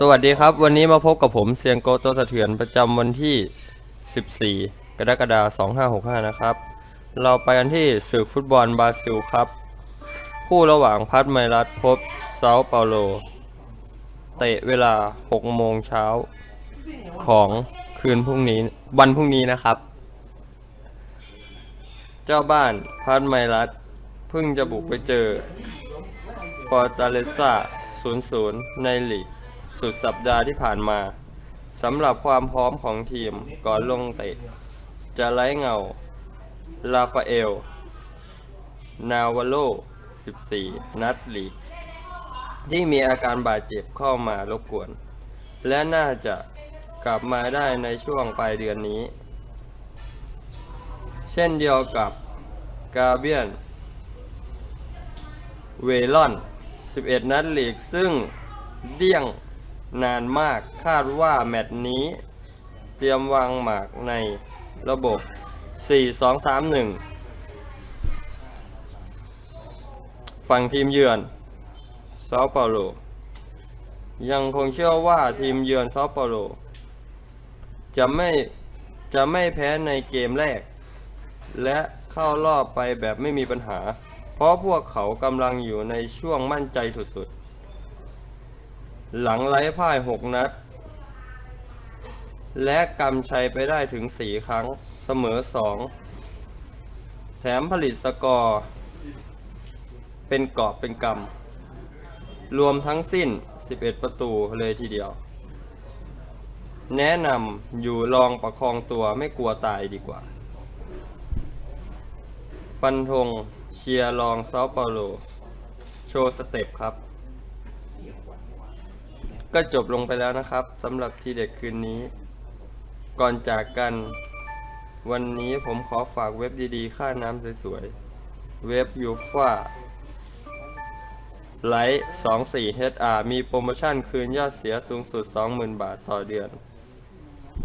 สวัสดีครับ วันนี้มาพบกับผมเซียงโกโตสะเถือนประจำวันที่ 14 กรกฎาคม2565 นะครับ เราไปกันที่ศึกฟุตบอลบราซิลครับ คู่ระหว่างพัดไมรัสพบเซาเปาโล เตะเวลา 6 โมงเช้าของคืนพรุ่งนี้วันพรุ่งนี้นะครับ เจ้าบ้านพัดไมรัสเพิ่งจะบุกไปเจอฟอร์ตาเลซ่า 0-0 ในลีก สุดสัปดาห์ที่ผ่านมาสำหรับความพร้อมของทีมก่อนลงเตะ จะไร้เงา ลาฟาเอล นาวาโล 14 นัดลีกที่มีอาการบาดเจ็บเข้ามารบกวน และน่าจะกลับมาได้ในช่วงปลายเดือนนี้ เช่นเดียวกับกาเบียน เวลอน 11 นัดลีกซึ่งเดี่ยง นานมากคาดว่าแมตช์นี้ เตรียมวางหมากในระบบ 4-2-3-1 ฝั่งทีมเยือนเซาเปาโลยังคงเชื่อว่าทีมเยือนเซาเปาโลจะไม่จะไม่แพ้ในเกมแรก และเข้ารอบไปแบบไม่มีปัญหา เพราะพวกเขากำลังอยู่ในช่วงมั่นใจสุดๆ หลังไร้พ่าย6นัด และกำชัยไปได้ถึง4ครั้งเสมอ2แถมผลิตสกอร์ เป็นกอบเป็นกำรวมทั้งสิ้น 11 ประตูเลยทีเดียว แนะนำอยู่ลองประคองตัวไม่กลัวตายดีกว่า ฟันธงเชียร์ลองเซาเปาโล โชว์สเต็ปครับ ก็จบลงไปแล้วนะครับสำหรับทีเด็ดคืนนี้ ก่อนจากกัน วันนี้ผมขอฝากเว็บดีๆ ค่าน้ำสวยๆ เว็บยูฟ่าไลท์24 HR มีโปรโมชั่นคืนยอดเสียสูงสุด 20,000 บาทต่อเดือน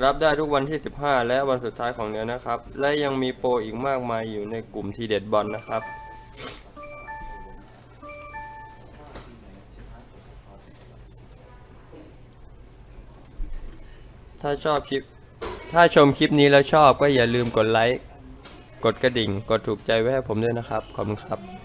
รับได้ทุกวันที่ 15 และวันสุดท้ายของเดือนนะครับ และยังมีโปรอีกมากมายอยู่ในกลุ่มทีเด็ดบอลนะครับ ถ้าชอบคลิป ถ้าชมคลิปนี้แล้วชอบก็อย่าลืมกดไลค์ กดกระดิ่ง กดถูกใจไว้ให้ผมด้วยนะครับ ขอบคุณครับ